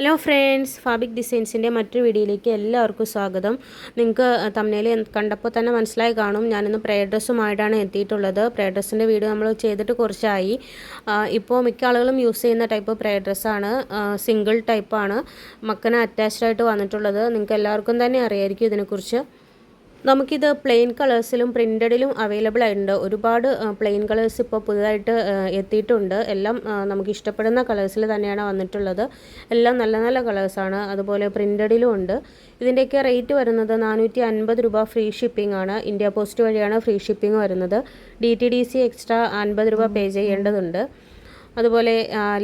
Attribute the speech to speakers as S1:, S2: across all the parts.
S1: Hello friends ഫാബിക് ഡിസൈൻസിന്റെ മറ്റൊരു വീഡിയോയിലേക്ക് എല്ലാവർക്കും സ്വാഗതം. നിങ്ങൾക്ക് തമ്മിൽ കണ്ടപ്പോൾ തന്നെ മനസ്സിലായി കാണും. ഞാനിന്ന് പ്രേ ഡ്രസ്സുമായിട്ടാണ് എത്തിയിട്ടുള്ളത്. പ്രേ ഡ്രസ്സിന്റെ വീഡിയോ നമ്മൾ ചെയ്തിട്ട് കുറച്ചായി. ഇപ്പോൾ മിക്ക ആളുകളും യൂസ് ചെയ്യുന്ന ടൈപ്പ് പ്രേ ഡ്രസ്സാണ് സിംഗിൾ ടൈപ്പാണ് മക്കന അറ്റാച്ച്ഡ് ആയിട്ട് വന്നിട്ടുള്ളത്. നിങ്ങൾക്ക് എല്ലാവർക്കും തന്നെ അറിയായിരിക്കും ഇതിനെക്കുറിച്ച്. നമുക്കിത് പ്ലെയിൻ കളേഴ്സിലും പ്രിന്റഡിലും അവൈലബിൾ ആയിട്ടുണ്ട്. ഒരുപാട് പ്ലെയിൻ കളേഴ്സ് ഇപ്പോൾ പുതുതായിട്ട് എത്തിയിട്ടുണ്ട്. എല്ലാം നമുക്ക് ഇഷ്ടപ്പെടുന്ന കളേഴ്സിൽ തന്നെയാണ് വന്നിട്ടുള്ളത്. എല്ലാം നല്ല നല്ല കളേഴ്സാണ് അതുപോലെ പ്രിന്റഡിലും ഉണ്ട്. ഇതിന്റെയൊക്കെ റേറ്റ് വരുന്നത് നാനൂറ്റി അൻപത് രൂപ ഫ്രീ ഷിപ്പിംഗ് ആണ്. ഇന്ത്യ പോസ്റ്റ് വഴിയാണ് ഫ്രീ ഷിപ്പിംഗ് വരുന്നത്. D T D C extra അൻപത് രൂപ പേ ചെയ്യേണ്ടതുണ്ട്. അതുപോലെ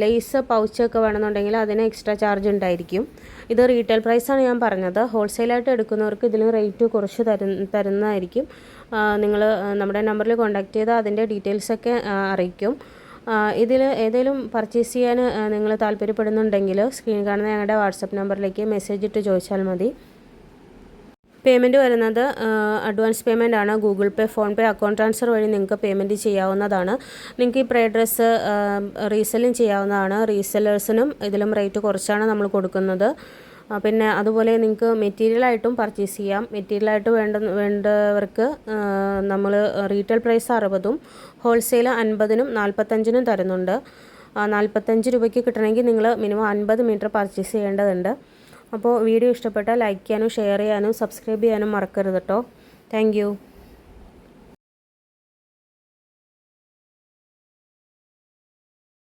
S1: ലേസ് പൗച്ചൊക്കെ വേണമെന്നുണ്ടെങ്കിൽ അതിന് എക്സ്ട്രാ ചാർജ് ഉണ്ടായിരിക്കും. ഇത് റീറ്റെയിൽ പ്രൈസാണ് ഞാൻ പറഞ്ഞത്. ഹോൾസെയിലായിട്ട് എടുക്കുന്നവർക്ക് ഇതിലും റേറ്റ് കുറച്ച് തരുന്ന തരുന്നതായിരിക്കും. നിങ്ങൾ നമ്മുടെ നമ്പറിൽ കോൺടാക്ട് ചെയ്താൽ അതിന്റെ ഡീറ്റെയിൽസൊക്കെ അറിയിക്കും. ഇതിൽ ഏതെങ്കിലും പർച്ചേസ് ചെയ്യാൻ നിങ്ങൾ താല്പര്യപ്പെടുന്നുണ്ടെങ്കിൽ സ്ക്രീൻ കാണുന്ന ഞങ്ങളുടെ വാട്സപ്പ് നമ്പറിലേക്ക് മെസ്സേജ് ഇട്ട് ചോദിച്ചാൽ മതി. പേയ്മെന്റ് വരുന്നത് അഡ്വാൻസ് പേയ്മെന്റ് ആണ്. Google Pay PhonePe account transfer വഴി നിങ്ങൾക്ക് പേയ്മെന്റ് ചെയ്യാവുന്നതാണ്. നിങ്ങൾക്ക് ഈ പ്രേ ഡ്രസ്സ് റീസെല്ലിങ് ചെയ്യാവുന്നതാണ്. റീസെല്ലേഴ്സിനും ഇതിലും റേറ്റ് കുറച്ചാണ് നമ്മൾ കൊടുക്കുന്നത്. പിന്നെ അതുപോലെ നിങ്ങൾക്ക് മെറ്റീരിയലായിട്ടും പർച്ചേസ് ചെയ്യാം. മെറ്റീരിയലായിട്ട് വേണ്ട വേണ്ടവർക്ക് നമ്മൾ റീറ്റെയിൽ പ്രൈസ് അറുപതും ഹോൾസെയിൽ അൻപതിനും നാൽപ്പത്തഞ്ചിനും തരുന്നുണ്ട്. നാൽപ്പത്തഞ്ച് രൂപയ്ക്ക് കിട്ടണമെങ്കിൽ നിങ്ങൾ മിനിമം അൻപത് മീറ്റർ പർച്ചേസ് ചെയ്യേണ്ടതുണ്ട്. അപ്പോൾ വീഡിയോ ഇഷ്ടപ്പെട്ടാൽ ലൈക്ക് ചെയ്യാനും ഷെയർ ചെയ്യാനും സബ്സ്ക്രൈബ് ചെയ്യാനും മറക്കരുത് കേട്ടോ. താങ്ക്